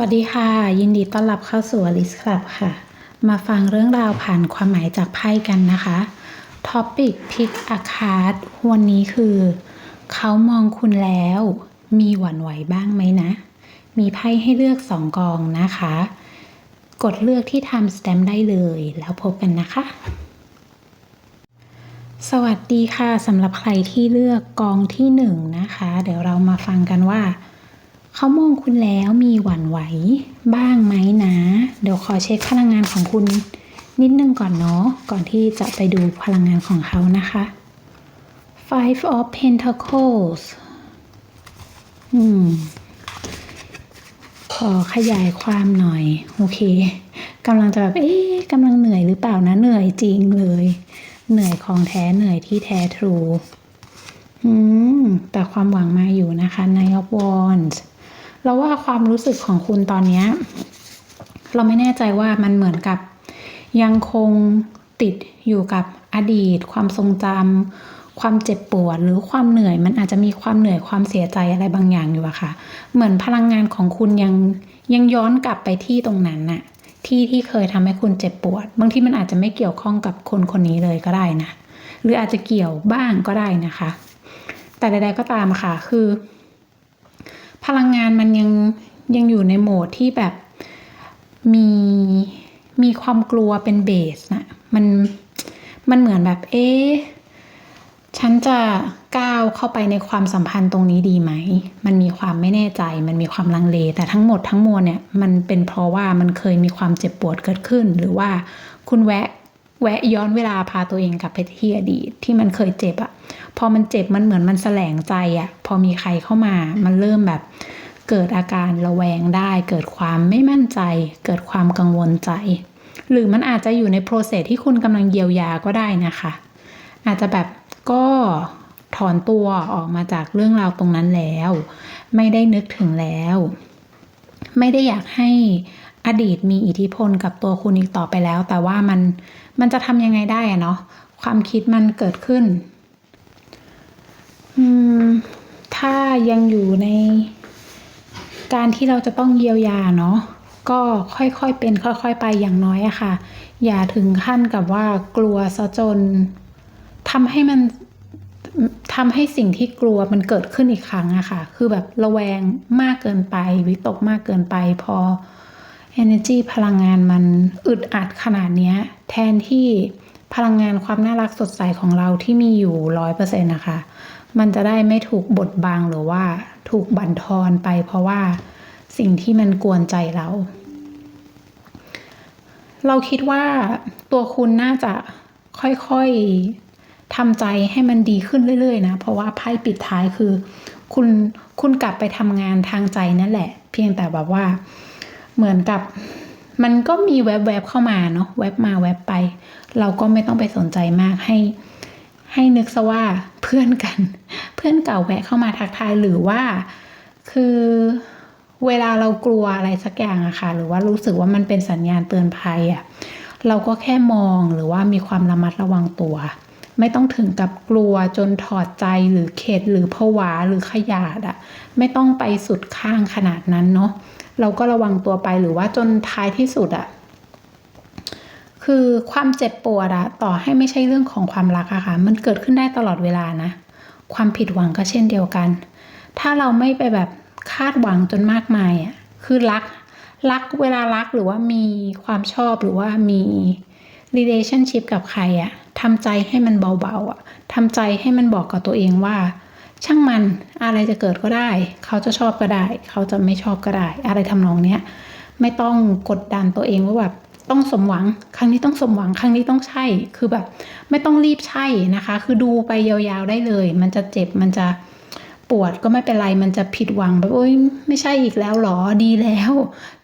วัสดีค่ะ ยินดีต้อนรับเข้าสู่อลิสคลับค่ะ มาฟังเรื่องราวผ่านความหมายจากไพ่กันนะคะท็อปิกพิกอาคาร์ดวันนี้คือ เขามองคุณแล้ว มีหวั่นไหวบ้างไหมนะ มีไพ่ให้เลือกสองกองนะคะ กดเลือกที่ทำสแตมได้เลย แล้วพบกันนะคะ สวัสดีค่ะสำหรับใครที่เลือกกองที่หนึ่งนะคะ เดี๋ยวเรามาฟังกันว่า เขามองคุณแล้วมีหวั่นไหวบ้างไหมนะ เดี๋ยวขอเช็คพลังงานของคุณนิดนึงก่อนเนาะก่อนที่จะไปดูพลังงานของเขานะคะ Five of Pentacles อืม ขอขยายความหน่อย โอเคกำลังจะแบบ เอ๊ะกำลังเหนื่อยหรือเปล่านะ เหนื่อยจริงเลย เหนื่อยของแท้ เหนื่อยที่แท้ทรู อืม แต่ความหวังมาอยู่นะคะ Nine of Wands เราว่าความรู้สึกของคุณตอนเนี้ยเราไม่แน่ใจว่ามันเหมือนกับยังคงติดอยู่กับอดีต ความทรงจำความเจ็บปวดหรือความเหนื่อย มันอาจจะมีความเหนื่อยความเสียใจอะไรบางอย่างอยู่อะค่ะ เหมือนพลังงานของคุณยังยังย้อนกลับไปที่ตรงนั้นน่ะที่ที่เคยทำให้คุณเจ็บปวด บางทีมันอาจจะไม่เกี่ยวข้องกับคนคนนี้เลยก็ได้นะ หรืออาจจะเกี่ยวบ้างก็ได้นะคะ แต่ใดๆก็ตามค่ะ คือ พลังงานมันยังยังอยู่ในโหมดที่แบบมีมีความกลัวเป็นเบสนะมันมันเหมือนแบบเอ๊ะฉันจะก้าวเข้าไปในความสัมพันธ์ตรงนี้ดีไหม มันมีความไม่แน่ใจ มันมีความลังเล แต่ทั้งหมดทั้งมวลเนี่ย มันเป็นเพราะว่ามันเคยมีความเจ็บปวดเกิดขึ้น หรือว่าคุณแวะ แวะย้อนเวลาพาตัวเองกลับไปที่อดีตที่มันเคยเจ็บอะพอมันเจ็บมันเหมือนมันแสลงใจอะพอมีใครเข้ามา มันเริ่มแบบเกิดอาการระแวงได้ เกิดความไม่มั่นใจ เกิดความกังวลใจ หรือมันอาจจะอยู่ในโปรเซสที่คุณกำลังเยียวยาก็ได้นะคะ อาจจะแบบก็ถอนตัวออกมาจากเรื่องราวตรงนั้นแล้ว ไม่ได้นึกถึงแล้ว ไม่ได้อยากให้อดีตมีอิทธิพลกับตัวคุณอีกต่อไปแล้ว แต่ว่ามัน มันจะทำยังไงได้อะเนาะความคิดมันเกิดขึ้น อืม ถ้ายังอยู่ในการที่เราจะต้องเยียวยาเนาะก็ค่อยๆเป็น ค่อยๆไปอย่างน้อยอะค่ะ อย่าถึงขั้นกับว่ากลัวซะจนทำให้มันทำให้สิ่งที่กลัวมันเกิดขึ้นอีกครั้งอะค่ะ คือแบบระแวงมากเกินไป วิตกมากเกินไป พอ energy พลังงานมันอึดอัดขนาดเนี้ย แทนที่พลังงานความน่ารักสดใสของเราที่มีอยู่ร้อยเปอร์เซ็นต์นะคะ มันจะได้ไม่ถูกบดบังหรือว่าถูกบั่นทอนไปเพราะว่าสิ่งที่มันกวนใจเรา เราคิดว่าตัวคุณน่าจะค่อยๆทำใจให้มันดีขึ้นเรื่อยๆนะ เพราะว่าไพ่ปิดท้ายคือ คุณคุณกลับไปทำงานทางใจนั่นแหละ เพียงแต่แบบว่า เหมือนกับมันก็มีแวบๆเข้ามาเนาะแวบมาแวบไป เราก็ไม่ต้องไปสนใจมากให้ให้นึกซะว่าเพื่อนกัน เพื่อนเก่าแวะเข้ามาทักทายหรือว่า คือเวลาเรากลัวอะไรสักอย่างอะค่ะ หรือว่ารู้สึกว่ามันเป็นสัญญาณเตือนภัยอะเราก็แค่มองหรือว่ามีความระมัดระวังตัว ไม่ต้องถึงกับกลัวจนถอดใจหรือเข็ดหรือผวาหรือขยาดอะไม่ต้องไปสุดข้างขนาดนั้นเนาะ เราก็ระวังตัวไปหรือว่าจนท้ายที่สุดอะคือความเจ็บปวดอะต่อให้ไม่ใช่เรื่องของความรักอะค่ะ มันเกิดขึ้นได้ตลอดเวลานะ ความผิดหวังก็เช่นเดียวกัน ถ้าเราไม่ไปแบบคาดหวังจนมากมายอะคือรักรักเวลารักหรือว่ามีความชอบหรือว่ามี relationship กับใครอะทำใจให้มันเบาๆอะทำใจให้มันบอกกับตัวเองว่า ช่างมันอะไรจะเกิดก็ได้ เขาจะชอบก็ได้ เขาจะไม่ชอบก็ได้ อะไรทำนองเนี้ยไม่ต้องกดดันตัวเองว่าแบบต้องสมหวัง ครั้งนี้ต้องสมหวัง ครั้งนี้ต้องใช่ คือแบบไม่ต้องรีบใช่นะคะ คือดูไปยาวๆได้เลย มันจะเจ็บ มันจะปวดก็ไม่เป็นไร มันจะผิดหวังแบบโอ๊ยไม่ใช่อีกแล้วหรอ ดีแล้ว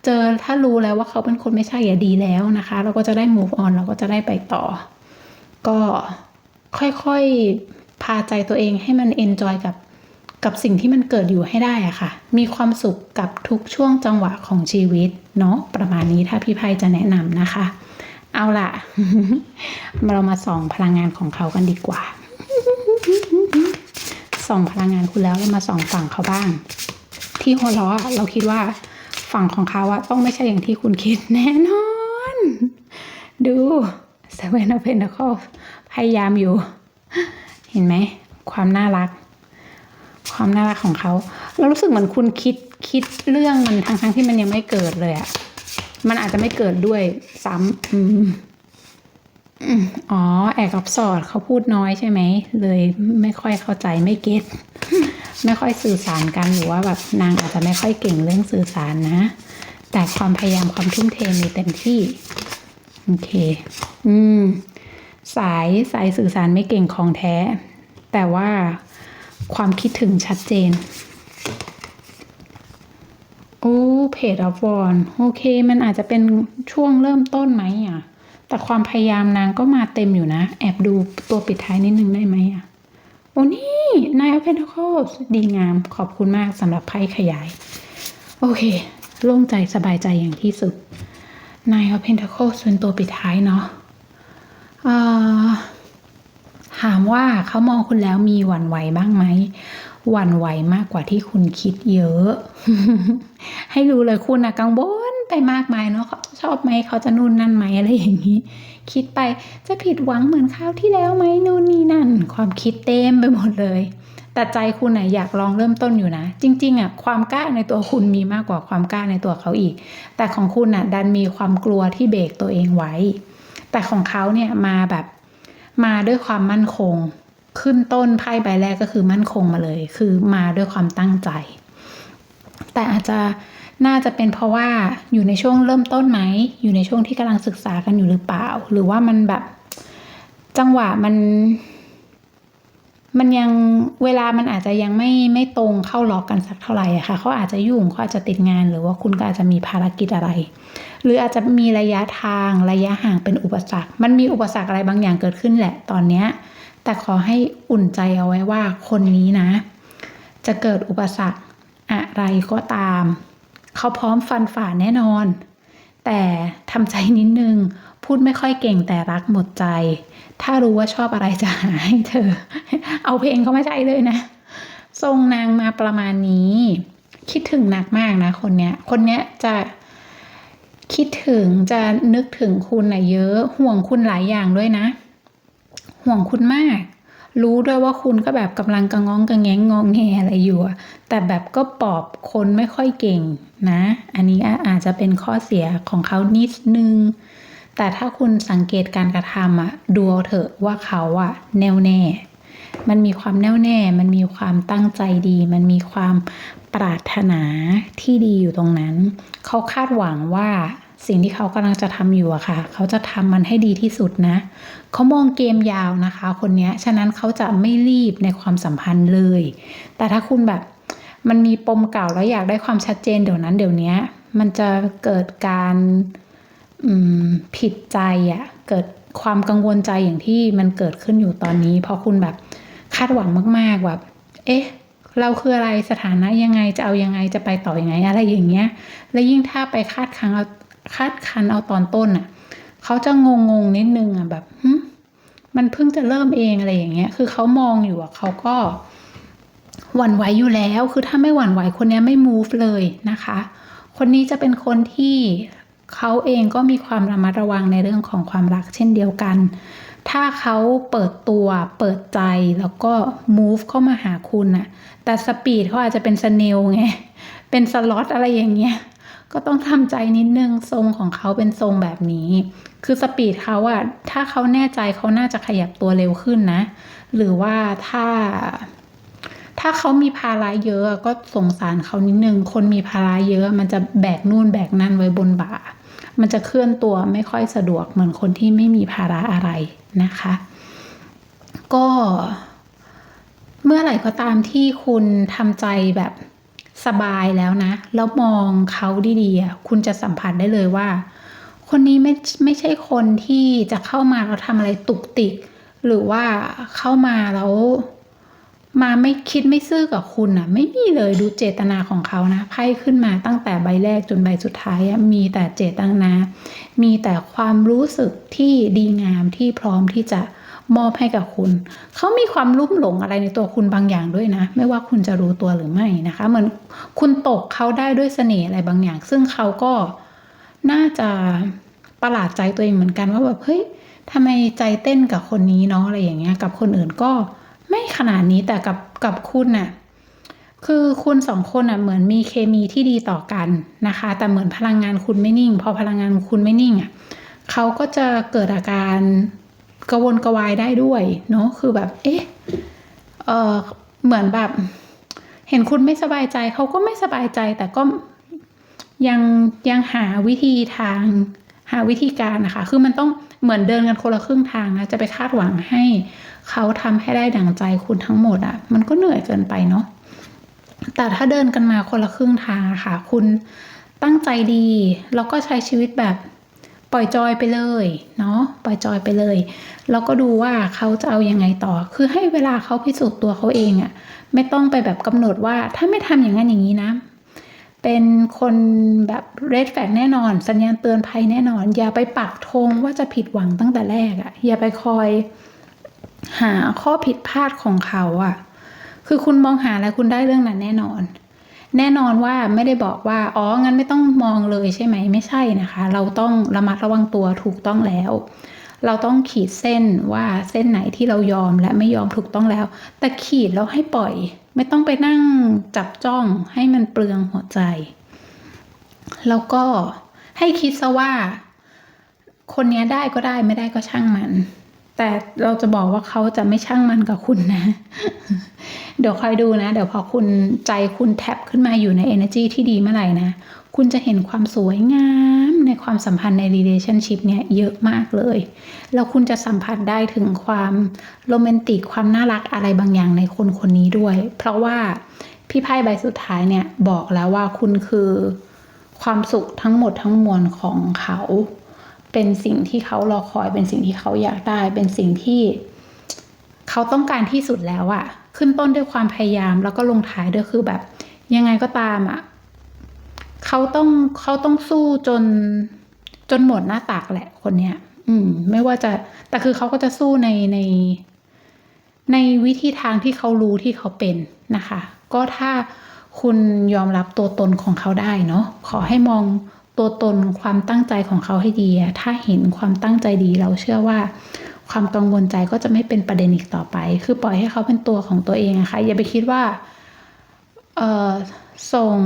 เจอถ้ารู้แล้วว่าเขาเป็นคนไม่ใช่อย่าดีแล้วนะคะ เราก็จะได้ move on เราก็จะได้ไปต่อ ก็ค่อยๆ พาใจตัวเองให้มัน enjoy กับกับสิ่งที่มันเกิดอยู่ให้ได้อะค่ะ มีความสุขกับทุกช่วงจังหวะของชีวิต เนาะประมาณนี้ถ้าพี่ไพจะแนะนำนะคะ เอาล่ะ เรามาส่องพลังงานของเขากันดีกว่า ส่องพลังงานคุณแล้วเรามาส่องฝั่งเขาบ้าง ที่หัวเราะเราคิดว่าฝั่งของเขาอะต้องไม่ใช่อย่างที่คุณคิดแน่นอน ดู Seven of Pentacles พยายามอยู่ เห็นไหมความน่ารัก ความน่ารักของเขาเรารู้สึกเหมือนคุณคิดคิดเรื่องมันทั้งทั้งที่มันยังไม่เกิดเลยอะมันอาจจะไม่เกิดด้วยซ้ำอืมอ๋อ แอกับสอดเขาพูดน้อยใช่ไหม เลยไม่ค่อยเข้าใจไม่เก็ตไม่ค่อยสื่อสารกันหรือว่าแบบนางอาจจะไม่ค่อยเก่งเรื่องสื่อสารนะ แต่ความพยายามความทุ่มเทมีเต็มที่ โอเค อืม สายสายสื่อสารไม่เก่งของแท้ แต่ว่าความคิดถึงชัดเจน โอ้เพจอ f วอนโอเค มันอาจจะเป็นช่วงเริ่มต้นไหมอะ แต่ความพยายามนางก็มาเต็มอยู่นะ แอบดูตัวปิดท้ายนิดนึงได้ไหมอะ โอ้นี่นาย of Pentacles ดีงามขอบคุณมากสำหรับไพ่ขยาย โอเค โล่งใจสบายใจอย่างที่สุดนาย of Pentacles เป็นตัวปิดท้ายเนาะ ถามว่าเขามองคุณแล้วมีหวั่นไหวบ้างไหมหวั่นไหวมากกว่าที่คุณคิดเยอะ ให้รู้เลยคุณอะกังวลไปมากมายเนาะเขาจะชอบไหมเขาจะนู่นนั่นไหมอะไรอย่างนี้ คิดไปจะผิดหวังเหมือนคราวที่แล้วไหมนู่นนี่นั่น ความคิดเต็มไปหมดเลย แต่ใจคุณน่ะอยากลองเริ่มต้นอยู่นะ จริง ๆอะความกล้าในตัวคุณมีมากกว่าความกล้าในตัวเขาอีก แต่ของคุณน่ะดันมีความกลัวที่เบรกตัวเองไว้ แต่ของเขาเนี่ยมาแบบมาด้วยความมั่นคง ขึ้นต้นไพ่ใบแรกก็คือมั่นคงมาเลย คือมาด้วยความตั้งใจ แต่อาจจะน่าจะเป็นเพราะว่าอยู่ในช่วงเริ่มต้นไหม อยู่ในช่วงที่กำลังศึกษากันอยู่หรือเปล่า หรือว่ามันแบบจังหวะมัน มันยังเวลามันอาจจะยังไม่ไม่ตรงเข้าล็อกกันสักเท่าไหร่อะค่ะเขาอาจจะยุ่งเขาอาจจะติดงาน หรือว่าคุณก็อาจจะมีภารกิจอะไร หรืออาจจะมีระยะทางระยะห่างเป็นอุปสรรค มันมีอุปสรรคอะไรบางอย่างเกิดขึ้นแหละตอนเนี้ยแต่ขอให้อุ่นใจเอาไว้ว่าคนนี้นะ จะเกิดอุปสรรคอะไรก็ตาม เขาพร้อมฟันฝ่าแน่นอน แต่ทำใจนิดนึง พูดไม่ค่อยเก่งแต่รักหมดใจ ถ้ารู้ว่าชอบอะไรจะหาให้เธอ เอาเพลงเขามาใช้เลยนะ ทรงนางมาประมาณนี้ คิดถึงหนักมากนะ คนเนี้ย คนเนี้ยจะคิดถึงจะนึกถึงคุณนะเยอะห่วงคุณหลายอย่างด้วยนะ ห่วงคุณมาก รู้ด้วยว่าคุณก็แบบกำลังกระง้องกระแงงงองแงอะไรอยู่แต่แบบก็ปอบคนไม่ค่อยเก่งนะ อันนี้อาจจะเป็นข้อเสียของเขานิดนึง แต่ถ้าคุณสังเกตการกระทำอะดูเอาเถอะว่าเขาอะแน่วแน่ มันมีความแน่วแน่ มันมีความตั้งใจดี มันมีความปรารถนาที่ดีอยู่ตรงนั้น เขาคาดหวังว่าสิ่งที่เขากำลังจะทำอยู่อะค่ะ เขาจะทำมันให้ดีที่สุดนะ เขามองเกมยาวนะคะ คนนี้ฉะนั้นเขาจะไม่รีบในความสัมพันธ์เลย แต่ถ้าคุณแบบมันมีปมเก่าแล้วอยากได้ความชัดเจนเดี๋ยวนั้นเดี๋ยวนี้มันจะเกิดการ ผิดใจอะ่ะเกิดความกังวลใจอย่างที่มันเกิดขึ้นอยู่ตอนนี้ เพราะคุณแบบคาดหวังมากๆแบบ เอ๊ะ เราคืออะไรสถานะยังไงจะเอายังไงจะไปต่ออยังไง อะไรอย่างเงี้ย แล้วยิ่งถ้าไปคาดคังเอาคาดคันเอาตอนต้นอะเขาจะงงงนิดนึงอะแบบมันเพิ่งจะเริ่มเองอะไรอย่างเงี้ย คือเขามองอยู่อะเขาก็หวั่นไหวอยู่แล้ว คือถ้าไม่หวั่นไหวคนนี้ไม่ move เลยนะคะ คนนี้จะเป็นคนที่ เขาเองก็มีความระมัดระวังในเรื่องของความรักเช่นเดียวกัน ถ้าเขาเปิดตัวเปิดใจแล้วก็ move เข้ามาหาคุณน่ะ แต่สปีดเขาอาจจะเป็นสเนลไง เป็นสล็อตอะไรอย่างเงี้ย ก็ต้องทำใจนิดนึง ทรงของเขาเป็นทรงแบบนี้ คือสปีดเขาอะถ้าเขาแน่ใจเขาน่าจะขยับตัวเร็วขึ้นนะ หรือว่าถ้า ถ้าเขามีภาระเยอะก็สงสารเขานิดนึง คนมีภาระเยอะ มันจะแบกนู่นแบกนั่นไว้บนบ่า มันจะเคลื่อนตัวไม่ค่อยสะดวกเหมือนคนที่ไม่มีภาระอะไรนะคะ ก็เมื่อไหร่ก็ตามที่คุณทำใจแบบสบายแล้วนะ แล้วมองเขาดีๆคุณจะสัมผัสได้เลยว่า คนนี้ไม่ไม่ใช่คนที่จะเข้ามาแล้วทำอะไรตุกติก หรือว่าเข้ามาแล้ว มาไม่คิดไม่ซื่อกับคุณอะ ไม่มีเลยดูเจตนาของเขานะไพ่ขึ้นมาตั้งแต่ใบแรกจนใบสุดท้ายมีแต่เจตนา มีแต่ความรู้สึกที่ดีงามที่พร้อมที่จะมอบให้กับคุณ เขามีความลุ่มหลงอะไรในตัวคุณบางอย่างด้วยนะ ไม่ว่าคุณจะรู้ตัวหรือไม่นะคะ เหมือนคุณตกเขาได้ด้วยเสน่ห์อะไรบางอย่าง ซึ่งเขาก็น่าจะประหลาดใจตัวเองเหมือนกันว่าแบบเฮ้ยทำไมใจเต้นกับคนนี้เนาะอะไรอย่างเงี้ย กับคนอื่นก็ ขนาดนี้แต่กับกับคุณน่ะคือคุณสองคนอะเหมือนมีเคมีที่ดีต่อกันนะคะ แต่เหมือนพลังงานคุณไม่นิ่ง พอพลังงานคุณไม่นิ่งอะเขาก็จะเกิดอาการกระวนกระวายได้ด้วยเนาะคือแบบเอ๊ะเออเหมือนแบบ เห็นคุณไม่สบายใจเขาก็ไม่สบายใจแต่ก็ยังยังหาวิธีทาง หาวิธีการนะคะ คือมันต้องเหมือนเดินกันคนละครึ่งทางนะจะไปคาดหวังให้ เขาทำให้ได้ดั่งใจคุณทั้งหมดอะ่ะ มันก็เหนื่อยเกินไปเนาะแต่ถ้าเดินกันมาคนละครึ่งทางอะค่ะ คุณตั้งใจดี แล้วก็ใช้ชีวิตแบบปล่อยจอยไปเลยเนาะปล่อยจอยไปเลยแล้วก็ดูว่าเขาจะเอายังไงต่อ คือให้เวลาเขาพิสูจน์ตัวเขาเองอะไม่ต้องไปแบบกำหนดว่าถ้าไม่ทำอย่างนั้นอย่างนี้นะ เป็นคนแบบเรดแฟกแน่นอน สัญญาณเตือนภัยแน่นอน อย่าไปปักธงว่าจะผิดหวังตั้งแต่แรกอะอย่าไปคอย หาข้อผิดพลาดของเขาอะคือคุณมองหาแล้วคุณได้เรื่องนั้นแน่นอน แน่นอนว่าไม่ได้บอกว่า อ๋อ งั้นไม่ต้องมองเลยใช่ไหม ไม่ใช่นะคะ เราต้องระมัดระวังตัวถูกต้องแล้ว เราต้องขีดเส้นว่าเส้นไหนที่เรายอมและไม่ยอมถูกต้องแล้ว แต่ขีดแล้วให้ปล่อย ไม่ต้องไปนั่งจับจ้องให้มันเปลืองหัวใจ แล้วก็ให้คิดซะว่า คนนี้ได้ก็ได้ไม่ได้ก็ช่างมัน แต่เราจะบอกว่าเขาจะไม่ช่างมันกับคุณนะ เดี๋ยวคอยดูนะ เดี๋ยวพอคุณใจคุณแท็บขึ้นมาอยู่ใน energy ที่ดีเมื่อไหร่นะ คุณจะเห็นความสวยงามในความสัมพันธ์ใน relationship เนี่ยเยอะมากเลย แล้วคุณจะสัมผัสได้ถึงความโรแมนติกความน่ารักอะไรบางอย่างในคนคนนี้ด้วย เพราะว่าพี่ไพ่ใบสุดท้ายเนี่ยบอกแล้วว่าคุณคือความสุขทั้งหมดทั้งมวลของเขา เป็นสิ่งที่เขารอคอย เป็นสิ่งที่เขาอยากได้ เป็นสิ่งที่เขาต้องการที่สุดแล้วอะขึ้นต้นด้วยความพยายามแล้วก็ลงท้ายด้วยคือแบบ ยังไงก็ตามอะเขาต้องเขาต้องสู้จนจนหมดหน้าตากแหละคนเนี้ย อืม ไม่ว่าจะแต่คือเขาก็จะสู้ในใน ในวิธีทางที่เขารู้ที่เขาเป็นนะคะ ก็ถ้าคุณยอมรับตัวตนของเขาได้เนาะขอให้มอง ตัวตนความตั้งใจของเขาให้ดี ถ้าเห็นความตั้งใจดีเราเชื่อว่า ความกังวลใจก็จะไม่เป็นประเด็นอีกต่อไป คือปล่อยให้เขาเป็นตัวของตัวเองอะคะอย่าไปคิดว่าเออส่ง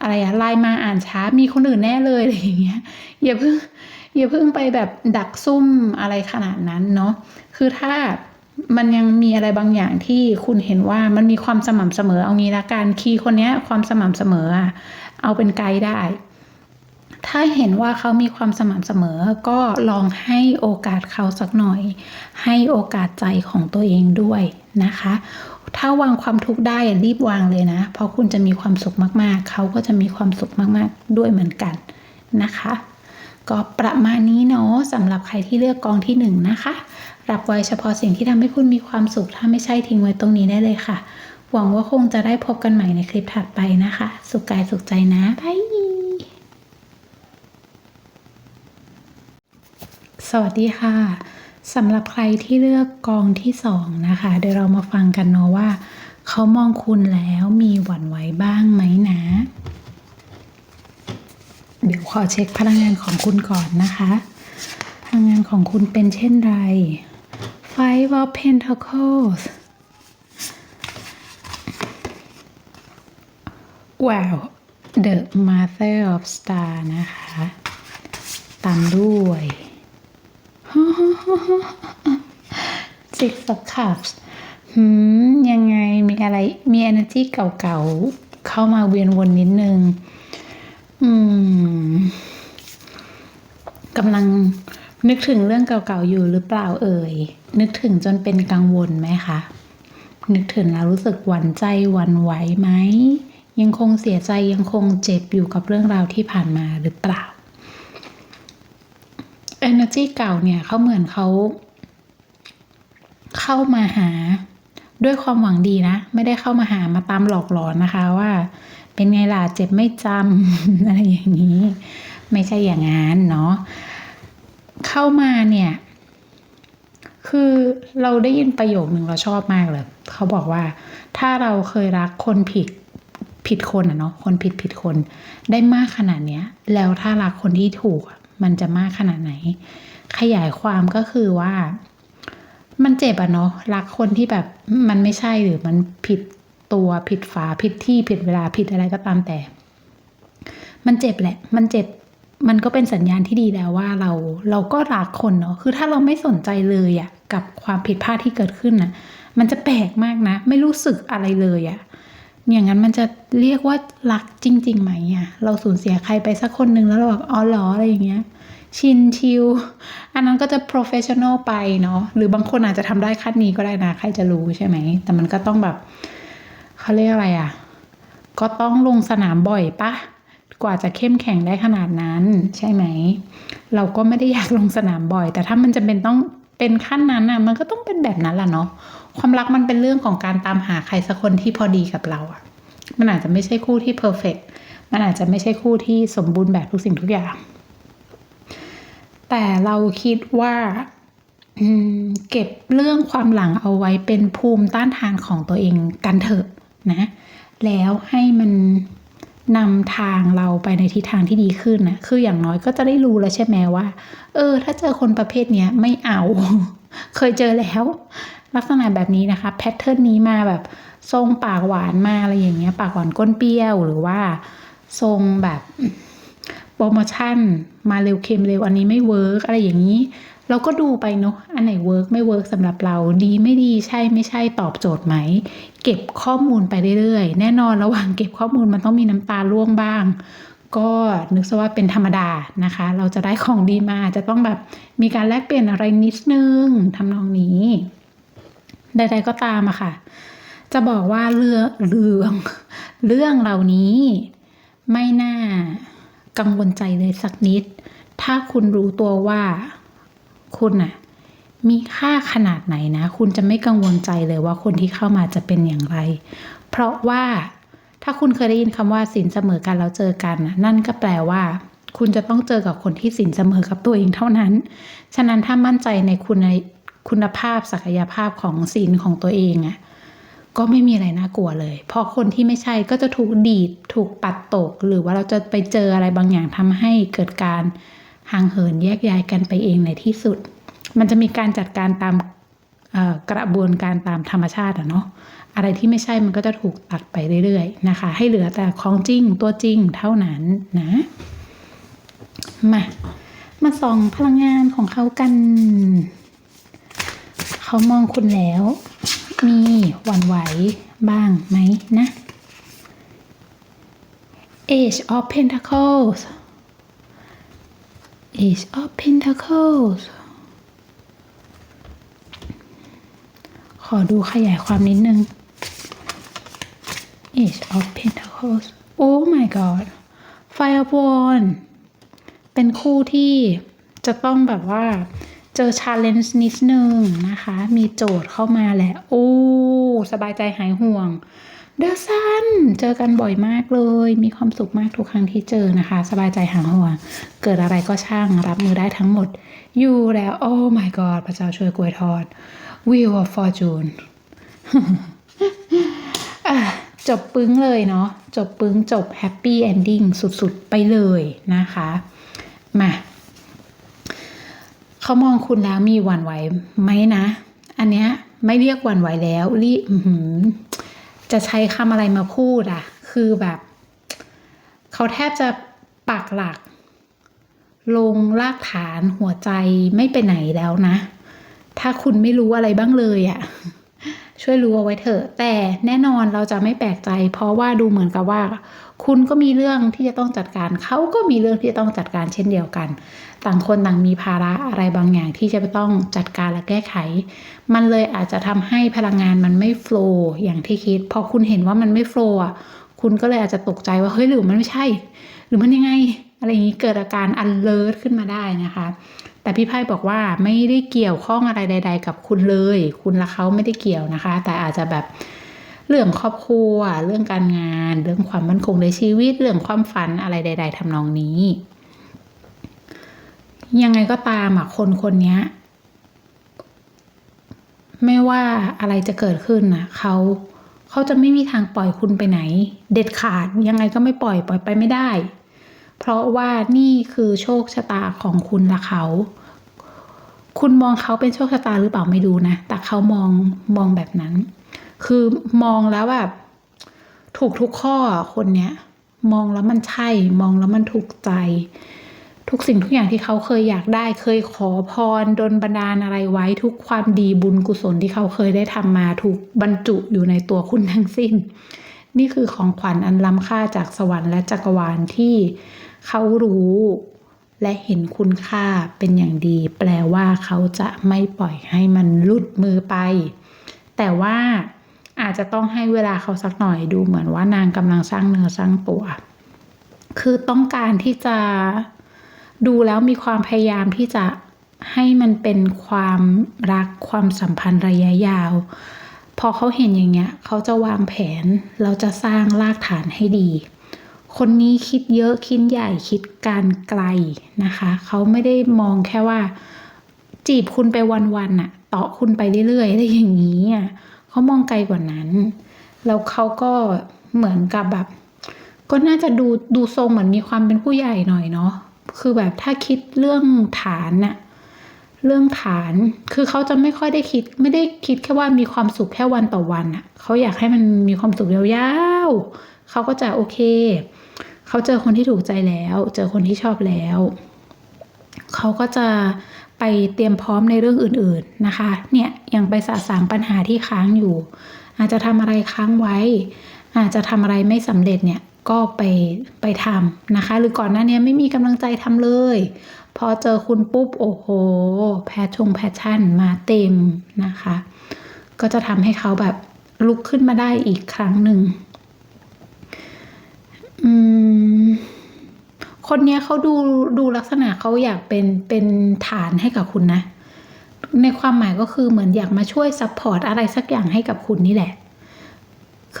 อะไรอะไลน์มาอ่านช้า มีคนอื่นแน่เลยอะไรอย่างเงี้ยอย่าเพิ่งอย่าเพิ่งไปแบบดักซุ่มอะไรขนาดนั้นเนาะคือถ้ามันยังมีอะไรบางอย่างที่คุณเห็นว่ามันมีความสม่ำเสมอเอางี้ละกันคีย์คนเนี้ยความสม่ำเสมออะเอาเป็นไกด์ได้ ถ้าเห็นว่าเขามีความสม่ำเสมอ ก็ลองให้โอกาสเขาสักหน่อย ให้โอกาสใจของตัวเองด้วยนะคะ ถ้าวางความทุกข์ได้รีบวางเลยนะ เพราะคุณจะมีความสุขมากๆ เขาก็จะมีความสุขมากๆ ด้วยเหมือนกันนะคะ ก็ประมาณนี้เนาะสำหรับใครที่เลือกกองที่หนึ่งนะคะ รับไว้เฉพาะสิ่งที่ทำให้คุณมีความสุข ถ้าไม่ใช่ทิ้งไว้ตรงนี้ได้เลยค่ะ หวังว่าคงจะได้พบกันใหม่ในคลิปถัดไปนะคะ สุขกายสุขใจนะบาย สวัสดีค่ะสำหรับใครที่เลือกกองที่สองนะคะ เดี๋ยวเรามาฟังกันเนาะว่า เขามองคุณแล้วมีหวั่นไหวบ้างไหมนะ เดี๋ยวขอเช็คพลังงานของคุณก่อนนะคะ พลังงานของคุณเป็นเช่นไร Five of Pentacles ว้าว The Mother of Star นะคะ ตามด้วย Six of Cups หืมยังไงมีอะไรมี energy เก่าๆ เข้ามาเวียนวนนิดนึง อืมกำลังนึกถึงเรื่องเก่าๆอยู่หรือเปล่าเอ่ย นึกถึงจนเป็นกังวลไหมคะ นึกถึงแล้วรู้สึกหวั่นใจหวั่นไหวไหม ยังคงเสียใจยังคงเจ็บอยู่กับเรื่องราวที่ผ่านมาหรือเปล่า energy เก่าเนี่ยเขาเหมือนเขาเข้ามาหาด้วยความหวังดีนะ ไม่ได้เข้ามาหามาตามหลอกหลอนนะคะว่า เป็นไงล่ะเจ็บไม่จำอะไรอย่างนี้ ไม่ใช่อย่างนั้นเนาะเข้ามาเนี่ย คือเราได้ยินประโยคหนึ่งเราชอบมากเลยเขาบอกว่า ถ้าเราเคยรักคนผิดผิดคนอะเนาะคนผิดผิดคนได้มากขนาดเนี้ย แล้วถ้ารักคนที่ถูกอะ มันจะมากขนาดไหน ขยายความก็คือว่า มันเจ็บอะเนาะรักคนที่แบบมันไม่ใช่หรือมันผิดตัวผิดฝาผิดที่ผิดเวลาผิดอะไรก็ตามแต่ มันเจ็บแหละ มันเจ็บมันก็เป็นสัญญาณที่ดีแล้วว่าเราเราก็รักคนเนาะคือถ้าเราไม่สนใจเลยอะกับความผิดพลาดที่เกิดขึ้นนะมันจะแปลกมากนะ ไม่รู้สึกอะไรเลยอะ อย่างนั้นมันจะเรียกว่ารักจริงๆไหมอะเราสูญเสียใครไปสักคนหนึ่งแล้วเราแบบอ๋อหรออะไรอย่างเงี้ย ชินชิว อันนั้นก็จะ professional ไปเนาะหรือบางคนอาจจะทำได้ขั้นนี้ก็ได้นะใครจะรู้ใช่ไหม แต่มันก็ต้องแบบเขาเรียกอะไรอะ ก็ต้องลงสนามบ่อยปะกว่าจะเข้มแข็งได้ขนาดนั้นใช่ไหม เราก็ไม่ได้อยากลงสนามบ่อย แต่ถ้ามันจะเป็นต้องเป็นขั้นนั้นอะ มันก็ต้องเป็นแบบนั้นแหละเนาะ ความรักมันเป็นเรื่องของการตามหาใครสักคนที่พอดีกับเราอะมันอาจจะไม่ใช่คู่ที่เพอร์เฟกมันอาจจะไม่ใช่คู่ที่สมบูรณ์แบบทุกสิ่งทุกอย่าง แต่เราคิดว่าเก็บเรื่องความหลังเอาไว้เป็นภูมิต้านทานของตัวเองกันเถอะนะ แล้วให้มันนำทางเราไปในทิศทางที่ดีขึ้นนะ คืออย่างน้อยก็จะได้รู้แล้วใช่ไหมว่า เออ ถ้าเจอคนประเภทเนี้ยไม่เอา เคยเจอแล้ว ลักษณะแบบนี้นะคะแพทเทิร์นนี้มาแบบทรงปากหวานมาอะไรอย่างเงี้ย ปากหวานก้นเปรี้ยวหรือว่าทรงแบบโปรโมชั่น มาเร็วเค็มเร็วอันนี้ไม่เวิร์กอะไรอย่างนี้ เราก็ดูไปเนาะอันไหนเวิร์กไม่เวิร์กสำหรับเราดีไม่ดีใช่ไม่ใช่ตอบโจทย์ไหม เก็บข้อมูลไปเรื่อยๆ แน่นอนระหว่างเก็บข้อมูลมันต้องมีน้ำตาร่วงบ้างก็นึกซะว่าเป็นธรรมดานะคะ เราจะได้ของดีมาจะต้องแบบมีการแลกเปลี่ยนอะไรนิดนึงทำนองนี้ ใด ๆ ก็ตามอะค่ะ จะบอกว่าเรื่องเรื่องเรื่องเหล่านี้ไม่น่ากังวลใจเลยสักนิด ถ้าคุณรู้ตัวว่าคุณน่ะมีค่าขนาดไหนนะ คุณจะไม่กังวลใจเลยว่าคนที่เข้ามาจะเป็นอย่างไร เพราะว่าถ้าคุณเคยได้ยินคำว่าสินเสมอกันแล้วเจอกันนะนั่นก็แปลว่า คุณจะต้องเจอกับคนที่สินเสมอกับตัวเองเท่านั้น ฉะนั้นถ้ามั่นใจในคุณใน คุณภาพศักยภาพของสินของตัวเองอะก็ไม่มีอะไรน่ากลัวเลย เพราะคนที่ไม่ใช่ก็จะถูกดีดถูกปัดตก หรือว่าเราจะไปเจออะไรบางอย่างทำให้เกิดการห่างเหินแยกย้ายกันไปเองในที่สุด มันจะมีการจัดการตามกระบวนการตามธรรมชาติอะเนาะอะไรที่ไม่ใช่มันก็จะถูกตัดไปเรื่อยๆนะคะ ให้เหลือแต่ของจริงตัวจริงเท่านั้นนะมามาส่องพลังงานของเขากัน เขามองคุณแล้ว มีหวั่นไหวบ้างไหมนะ Age of Pentacles Age of Pentacles ขอดูขยายความนิดนึง Age of Pentacles Oh my god Fire of w a n d เป็นคู่ที่จะต้องแบบว่า จอ challenge นิดนึงนะคะ มีโจทย์เข้ามาแหละ โอ้ สบายใจหายห่วง เดอะซัน เจอกันบ่อยมากเลย มีความสุขมากทุกครั้งที่เจอนะคะ สบายใจหายห่วง เกิดอะไรก็ช่างรับมือได้ทั้งหมด อยู่แล้ว โอ้ my god พระเจ้าช่วยกวยทอด Wheel of Fortune จบปึ้งเลยเนาะ จบปึ้งจบแฮปปี้เอนดิ้งสุดๆ ไปเลยนะคะ มา เขามองคุณแล้วมีหวั่นไหวไหมนะ อันเนี้ยไม่เรียกวันไหวแล้วรีจะใช้คำอะไรมาพูดอะคือแบบ เขาแทบจะปักหลัก ลงรากฐานหัวใจไม่ไปไหนแล้วนะ ถ้าคุณไม่รู้อะไรบ้างเลยอะช่วยรู้เอาไว้เถอะ แต่แน่นอนเราจะไม่แปลกใจ เพราะว่าดูเหมือนกับว่า คุณก็มีเรื่องที่จะต้องจัดการ เขาก็มีเรื่องที่จะต้องจัดการเช่นเดียวกัน ต่างคนต่างมีภาระอะไรบางอย่างที่จะต้องจัดการและแก้ไข มันเลยอาจจะทำให้พลังงานมันไม่โฟลว์อย่างที่คิด พอคุณเห็นว่ามันไม่โฟลว์อะคุณก็เลยอาจจะตกใจว่าเฮ้ยหรือมันไม่ใช่ หรือมันยังไงอะไรอย่างนี้เกิดอาการ alert ขึ้นมาได้นะคะ แต่พี่ไพ่บอกว่าไม่ได้เกี่ยวข้องอะไรใด ๆ กับคุณเลย คุณและเขาไม่ได้เกี่ยวนะคะ แต่อาจจะแบบเรื่องครอบครัว เรื่องการงาน เรื่องความมั่นคงในชีวิต เรื่องความฝันอะไรใด ๆทำนองนี้ ยังไงก็ตามอะคนคนนี้ไม่ว่าอะไรจะเกิดขึ้นนะเขาเขาจะไม่มีทางปล่อยคุณไปไหน เด็ดขาดยังไงก็ไม่ปล่อยปล่อยไปไม่ได้ เพราะว่านี่คือโชคชะตาของคุณและเขา คุณมองเขาเป็นโชคชะตาหรือเปล่าไม่รู้นะ แต่เขามองมองแบบนั้น คือมองแล้วแบบถูกทุกข้อคนเนี้ย มองแล้วมันใช่ มองแล้วมันถูกใจ ทุกสิ่งทุกอย่างที่เขาเคยอยากได้ เคยขอพรดนบันดาลอะไรไว้ ทุกความดีบุญกุศลที่เขาเคยได้ทำมาถูกบรรจุอยู่ในตัวคุณทั้งสิ้น นี่คือของขวัญอันล้ำค่าจากสวรรค์และจักรวาลที่เขารู้และเห็นคุณค่าเป็นอย่างดี แปลว่าเขาจะไม่ปล่อยให้มันลุดมือไป แต่ว่าอาจจะต้องให้เวลาเขาสักหน่อยดูเหมือนว่านางกำลังสร้างเนื้อสร้างตัว คือต้องการที่จะ ดูแล้วมีความพยายามที่จะให้มันเป็นความรักความสัมพันธ์ระยะยาว พอเขาเห็นอย่างเงี้ยเขาจะวางแผนแล้วจะสร้างรากฐานให้ดี คนนี้คิดเยอะคิดใหญ่คิดการไกลนะคะ เขาไม่ได้มองแค่ว่า จีบคุณไปวันๆน่ะเตาะคุณไปเรื่อยๆอะไรอย่างนี้อะเขามองไกลกว่านั้น แล้วเขาก็เหมือนกับแบบ ก็น่าจะดูดูทรงเหมือนมีความเป็นผู้ใหญ่หน่อยเนาะ คือแบบถ้าคิดเรื่องฐานน่ะเรื่องฐานคือเขาจะไม่ค่อยได้คิด ไม่ได้คิดแค่ว่ามีความสุขแค่วันต่อวันอะเขาอยากให้มันมีความสุขยาวๆเขาก็จะโอเค เขาเจอคนที่ถูกใจแล้ว เจอคนที่ชอบแล้วเขาก็จะไปเตรียมพร้อมในเรื่องอื่นๆนะคะ เนี่ยยังไปสะสางปัญหาที่ค้างอยู่ อาจจะทำอะไรค้างไว้ อาจจะทำอะไรไม่สำเร็จเนี่ย ก็ไปไปทำนะคะ หรือก่อนหน้านี้ไม่มีกำลังใจทำเลย พอเจอคุณปุ๊บ โอ้โห แพชชงแพชชั่นมาเต็มนะคะ ก็จะทำให้เขาแบบลุกขึ้นมาได้อีกครั้งหนึ่งอืมคนเนี้ยเขาดูดูลักษณะเขาอยากเป็นเป็นฐานให้กับคุณนะ ในความหมายก็คือเหมือนอยากมาช่วยซัพพอร์ตอะไรสักอย่างให้กับคุณนี่แหละ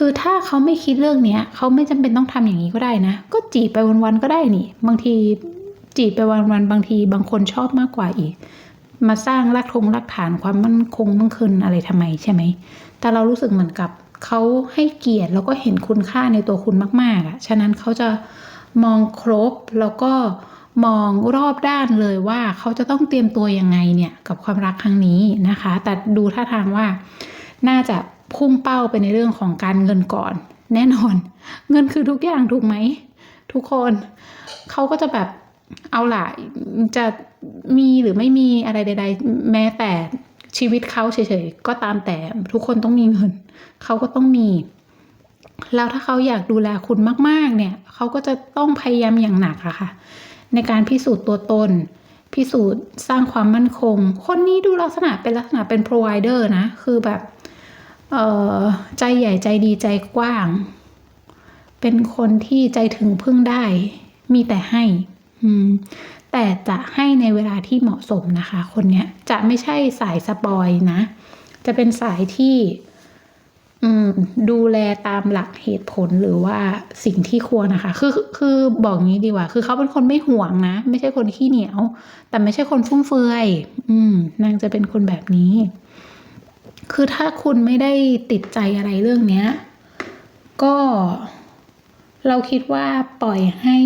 คือถ้าเขาไม่คิดเรื่องเนี้ยเขาไม่จำเป็นต้องทำอย่างนี้ก็ได้นะ ก็จีบไปวันๆก็ได้นี่ บางทีจีบไปวันๆบางทีบางคนชอบมากกว่าอีก มาสร้างรากทงรากฐานความมั่นคงมั่งคืนอะไรทำไมใช่ไหม แต่เรารู้สึกเหมือนกับเขาให้เกียรติแล้วก็เห็นคุณค่าในตัวคุณมาก ๆอะ่ะ ฉะนั้นเขาจะมองครบแล้วก็มองรอบด้านเลยว่าเขาจะต้องเตรียมตัวยังไงเนี่ยกับความรักครั้งนี้นะคะ แต่ดูท่าทางว่าน่าจะ พุ่งเป้าไปในเรื่องของการเงินก่อน แน่นอน เงินคือทุกอย่างถูกไหม ทุกคนเขาก็จะแบบเอาล่ะจะมีหรือไม่มีอะไรใด ๆ แม้แต่ชีวิตเขาเฉยๆก็ตามแต่ทุกคนต้องมีเงินเขาก็ต้องมีแล้วถ้าเขาอยากดูแลคุณมาก ๆ เนี่ย เขาก็จะต้องพยายามอย่างหนักอะค่ะ ในการพิสูจน์ตัวตน พิสูจน์สร้างความมั่นคง คนนี้ดูลักษณะเป็นลักษณะเป็น provider นะ คือแบบ เอ่อใจใหญ่ใจดีใจกว้าง เป็นคนที่ใจถึงพึ่งได้ มีแต่ให้ อืม แต่จะให้ในเวลาที่เหมาะสมนะคะ คนเนี้ยจะไม่ใช่สายสปอยนะ จะเป็นสายที่ อืม ดูแลตามหลักเหตุผลหรือว่าสิ่งที่ควรนะคะ คือคือบอกงี้ดีกว่า คือเขาเป็นคนไม่ห่วงนะ ไม่ใช่คนขี้เหนียว แต่ไม่ใช่คนฟุ่มเฟือย อืม นางจะเป็นคนแบบนี้ คือถ้าคุณไม่ได้ติดใจอะไรเรื่องเนี้ย ก็ เราคิดว่าปล่อยให้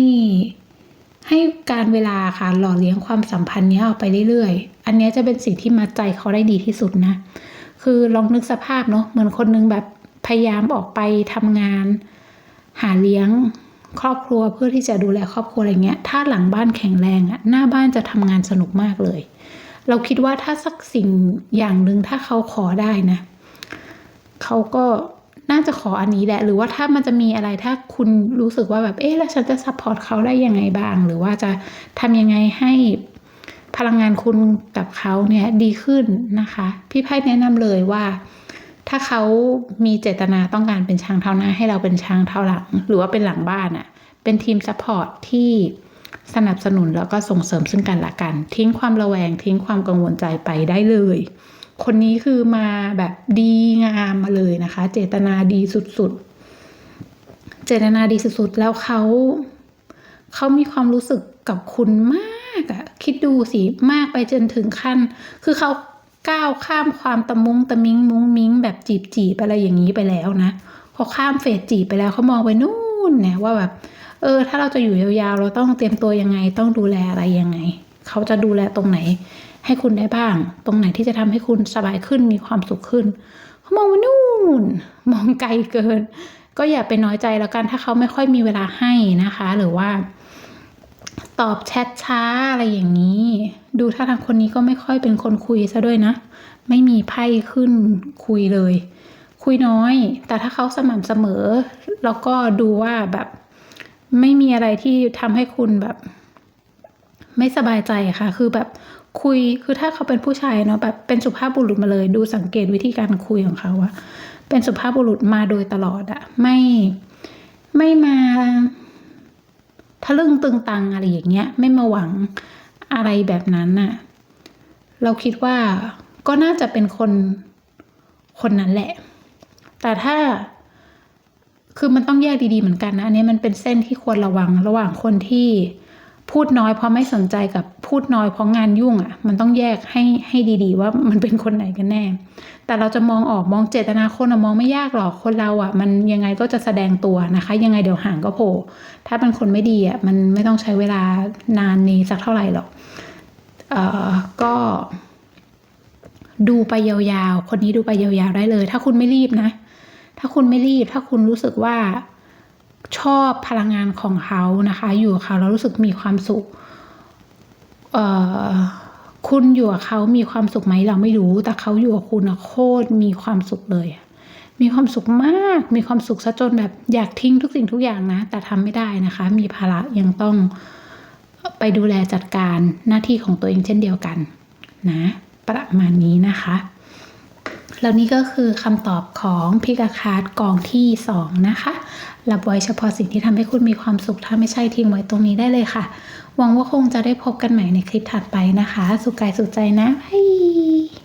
ให้การเวลาค่ะหล่อเลี้ยงความสัมพันธ์เนี้ยออกไปเรื่อยๆ อันนี้จะเป็นสิ่งที่มัดใจเขาได้ดีที่สุดนะ คือลองนึกสภาพเนาะเหมือนคนนึงแบบพยายามออกไปทำงาน หาเลี้ยงครอบครัวเพื่อที่จะดูแลครอบครัวอะไรเงี้ย ถ้าหลังบ้านแข็งแรงอะหน้าบ้านจะทำงานสนุกมากเลย เราคิดว่าถ้าสักสิ่งอย่างหนึ่งถ้าเขาขอได้นะ เขาก็น่าจะขออันนี้แหละ หรือว่าถ้ามันจะมีอะไรถ้าคุณรู้สึกว่าแบบเอ๊ะแล้วฉันจะซัพพอร์ตเขาได้ยังไงบ้าง หรือว่าจะทำยังไงให้พลังงานคุณกับเขาเนี่ยดีขึ้นนะคะ พี่ไพ่แนะนำเลยว่า ถ้าเขามีเจตนาต้องการเป็นช้างเท้าหน้า ให้เราเป็นช้างเท้าหลัง หรือว่าเป็นหลังบ้านอะ่ะ เป็นทีมซัพพอร์ตที่ สนับสนุนแล้วก็ส่งเสริมซึ่งกันและกัน ทิ้งความระแวงทิ้งความกังวลใจไปได้เลย คนนี้คือมาแบบดีงามมาเลยนะคะ เจตนาดีสุดๆ เจตนาดีสุดๆ แล้วเขาเขามีความรู้สึกกับคุณมากอะคิดดูสิมากไปจนถึงขั้น คือเขาก้าวข้ามความตะมุงตะมิงมุ้งมิงแบบจีบจีบอะไรอย่างนี้ไปแล้วนะพอข้ามเฟสจีบไปแล้วเขามองไปนู่นเนี่ยว่าแบบ เออ ถ้าเราจะอยู่ยาวๆ เราต้องเตรียมตัวยังไง ต้องดูแลอะไรยังไง เขาจะดูแลตรงไหน ให้คุณได้บ้าง ตรงไหนที่จะทำให้คุณสบายขึ้นมีความสุขขึ้นเขามองไปนู่น มองไกลเกิน ก็อย่าไปน้อยใจแล้วกันถ้าเขาไม่ค่อยมีเวลาให้นะคะ หรือว่า ตอบแชทช้าอะไรอย่างนี้ ดูถ้าทางคนนี้ก็ไม่ค่อยเป็นคนคุยซะด้วยนะ ไม่มีไพ่ขึ้นคุยเลย คุยน้อย แต่ถ้าเขาสม่ำเสมอ แล้วก็ดูว่าแบบ ไม่มีอะไรที่ทำให้คุณแบบ ไม่สบายใจค่ะ คือแบบคุยคือถ้าเขาเป็นผู้ชายเนาะแบบเป็นสุภาพบุรุษมาเลยดูสังเกตวิธีการคุยของเขาอะเป็นสุภาพบุรุษมาโดยตลอดอะไม่ไม่มาทะลึ่งตึงตังอะไรอย่างเงี้ย ไม่มาหวังอะไรแบบนั้นน่ะ เราคิดว่าก็น่าจะเป็นคนคนนั้นแหละ แต่ถ้า คือมันต้องแยกดีๆเหมือนกันนะอันนี้มันเป็นเส้นที่ควรระวังระหว่างคนที่พูดน้อยเพราะไม่สนใจกับพูดน้อยเพราะงานยุ่งอะ่ะ มันต้องแยกให้ให้ดีๆ ว่ามันเป็นคนไหนกันแน่ แต่เราจะมองออกมองเจตนาคนอะมองไม่ยากหรอกคนเราอะ่ะ มันยังไงก็จะแสดงตัวนะคะ ยังไงเดี๋ยวห่างก็โผล่ถ้าเป็นคนไม่ดีอะ่ะมันไม่ต้องใช้เวลานานนี้สักเท่าไหร่หรอกเอ่อก็ดูไปยาวๆ คนนี้ดูไปยาวๆได้เลย ถ้าคุณไม่รีบนะ ถ้าคุณไม่รีบ ถ้าคุณรู้สึกว่าชอบพลังงานของเขานะคะ อยู่กับเขาแล้วรู้สึกมีความสุข เอ่อคุณอยู่กับเขามีความสุขไหมเราไม่รู้ แต่เขาอยู่กับคุณอะโคตรมีความสุขเลย มีความสุขมาก มีความสุขซะจนแบบอยากทิ้งทุกสิ่งทุกอย่างนะ แต่ทำไม่ได้นะคะ มีภาระยังต้องไปดูแลจัดการหน้าที่ของตัวเองเช่นเดียวกันนะ ประมาณนี้นะคะ แล้วนี่ก็คือคำตอบของพิกาคาร์ดกองที่ 2 นะคะ รับไว้เฉพาะสิ่งที่ทำให้คุณมีความสุข ถ้าไม่ใช่ทิ้งไว้ตรงนี้ได้เลยค่ะ หวังว่าคงจะได้พบกันใหม่ในคลิปถัดไปนะคะ สุขกายสุขใจนะบาย